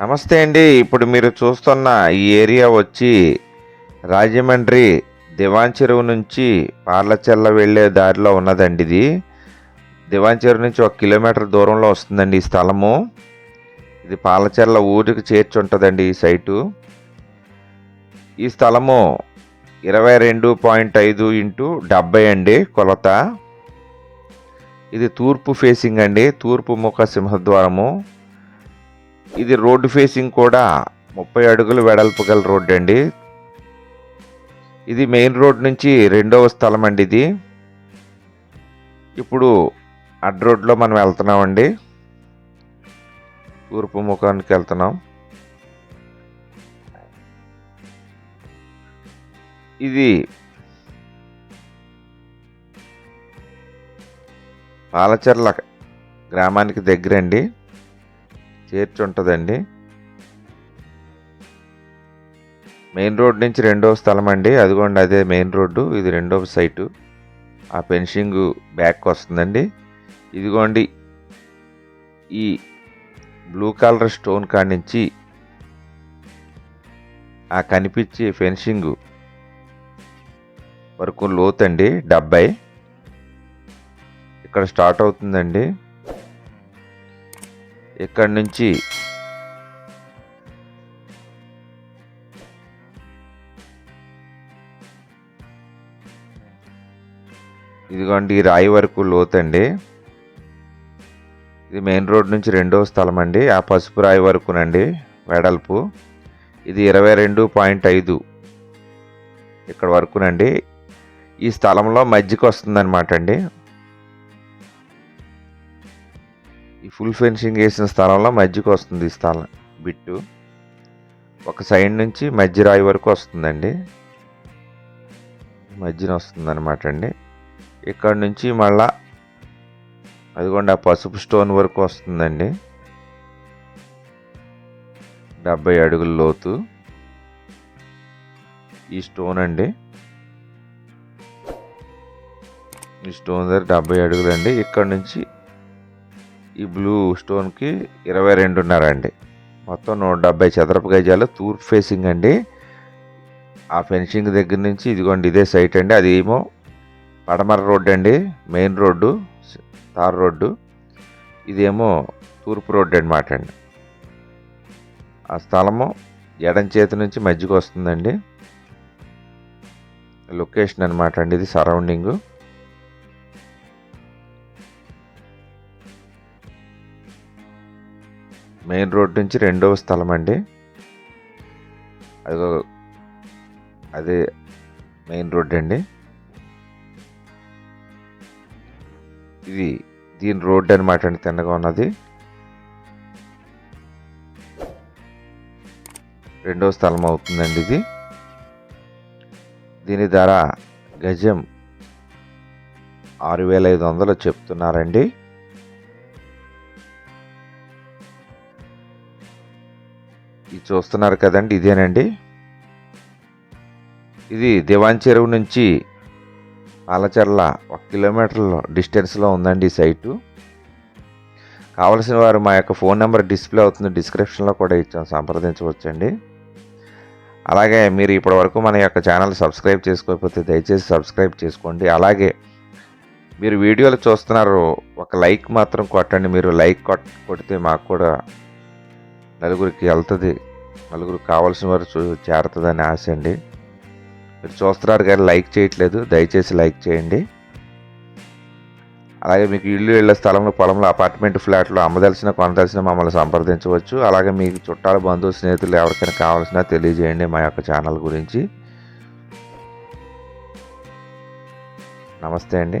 నమస్తే అండి. ఇప్పుడు మీరు చూస్తున్న ఈ ఏరియా వచ్చి రాజమండ్రి దివాన్ చెరువు నుంచి పార్లచెల్ల వెళ్ళే దారిలో ఉన్నదండి ఇది. దివాన్ చెరువు నుంచి ఒక కిలోమీటర్ దూరంలో వస్తుందండి ఈ స్థలము. ఇది పాలచెర్ల ఊరికి చేర్చి ఉంటుందండి ఈ సైటు. ఈ స్థలము ఇరవై రెండు పాయింట్ ఐదు ఇంటూ డెబ్బై అండి కొలత. ఇది తూర్పు ఫేసింగ్ అండి. తూర్పు ముఖ సింహద్వారము. ఇది రోడ్డు ఫేసింగ్ కూడా ముప్పై అడుగులు వెడల్పు గల రోడ్డు అండి. ఇది మెయిన్ రోడ్ నుంచి రెండవ స్థలం అండి ఇది. ఇప్పుడు అడ్ రోడ్లో మనం వెళ్తున్నామండి తూర్పు ముఖానికి వెళ్తున్నాం. ఇది పాలచర్ల గ్రామానికి దగ్గరండి. చేర్చుంటుందండి. మెయిన్ రోడ్ నుంచి రెండవ స్థలం అండి అదిగోండి అదే మెయిన్ రోడ్డు. ఇది రెండవ సైటు. ఆ ఫెన్సింగ్ బ్యాక్ వస్తుందండి ఇదిగోండి ఈ బ్లూ కలర్ స్టోన్ కాడి నుంచి ఆ కనిపించే ఫెన్షింగ్ వరకు లోతండి డెబ్బై. ఇక్కడ స్టార్ట్ అవుతుందండి. ఇక్కడ నుంచి? ఇదిగోండి ఈ రాయి వరకు లోతండి. ఇది మెయిన్ రోడ్ నుంచి రెండవ స్థలం అండి ఆ పసుపు రాయి వరకునండి వెడల్పు. ఇది ఇరవై రెండు పాయింట్ ఐదు ఇక్కడ వరకునండి. ఈ స్థలంలో మజ్జిగ వస్తుందన్నమాట అండి ఈ ఫుల్ ఫెన్సింగ్ వేసిన స్థలంలో మధ్యకి వస్తుంది ఈ స్థలం బిట్టు. ఒక సైడ్ నుంచి మధ్య రాయి వరకు వస్తుందండి. మధ్యన వస్తుందన్నమాట అండి. ఇక్కడ నుంచి మళ్ళా అదిగోండి ఆ పసుపు స్టోన్ వరకు వస్తుందండి. డెబ్బై అడుగుల లోతు. ఈ స్టోన్ అండి. ఈ స్టోన్ దగ్గర డెబ్బై అడుగులు అండి ఇక్కడ నుంచి ఈ బ్లూ స్టోన్కి ఇరవై రెండున్నర అండి. మొత్తం నూట డెబ్బై చదరపు గజాలు తూర్పు ఫేసింగ్ అండి. ఆ ఫెన్సింగ్ దగ్గర నుంచి ఇదిగోండి ఇదే సైట్ అండి. అది ఏమో పడమర రోడ్డు అండి మెయిన్ రోడ్డు తార్ రోడ్డు. ఇదేమో తూర్పు రోడ్డు అనమాట అండి. ఆ స్థలము ఎడం చేతి నుంచి మధ్యకి వస్తుందండి. లొకేషన్ అనమాట అండి ఇది సరౌండింగు. మెయిన్ రోడ్ నుంచి రెండవ స్థలం అండి. అదిగో అదే మెయిన్ రోడ్ అండి. ఇది దీని రోడ్ అనమాట అండి తిన్నగా ఉన్నది. రెండవ స్థలం అవుతుందండి ఇది. దీని ధర గజం ఆరు వేల ఐదు వందలు చెప్తున్నారండి. చూస్తున్నారు కదండి ఇదేనండి? ఇది దివాన్ చెరువు నుంచి పాలచర్ల ఒక కిలోమీటర్ల డిస్టెన్స్లో ఉందండి ఈ సైటు. కావలసిన వారు మా యొక్క ఫోన్ నెంబర్ డిస్ప్లే అవుతుంది డిస్క్రిప్షన్లో కూడా ఇచ్చాం సంప్రదించవచ్చండి. అలాగే మీరు ఇప్పటివరకు మన యొక్క ఛానల్ సబ్స్క్రైబ్ చేసుకోకపోతే దయచేసి సబ్స్క్రైబ్ చేసుకోండి. అలాగే మీరు వీడియోలు చూస్తున్నారు ఒక లైక్ మాత్రం కొట్టండి. మీరు లైక్ కొట్ కొడితే మాకు కూడా నలుగురికి వెళ్తుంది. నలుగురు కావాల్సిన వారు చూ చేరుతుందని ఆశ అండి. మీరు చూస్తున్నారు కానీ లైక్ చేయట్లేదు. దయచేసి లైక్ చేయండి. అలాగే మీకు ఇల్లు ఇళ్ళ స్థలంలో పొలంలో అపార్ట్మెంట్ ఫ్లాట్లో అమ్మదలిసిన కొనదలిసిన మమ్మల్ని సంప్రదించవచ్చు. అలాగే మీకు చుట్టాలు బంధువు స్నేహితులు ఎవరికైనా కావాల్సిన తెలియజేయండి మా యొక్క ఛానల్ గురించి. నమస్తే అండి.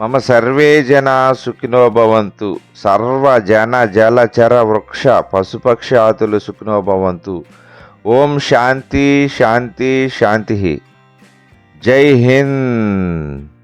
మమ సర్వే జనా సుఖినోభవంతు సర్వ జన జలచర వృక్ష పశుపక్షాతులు సుఖినోభవంతు ఓం శాంతి శాంతి శాంతి. జై హింద్.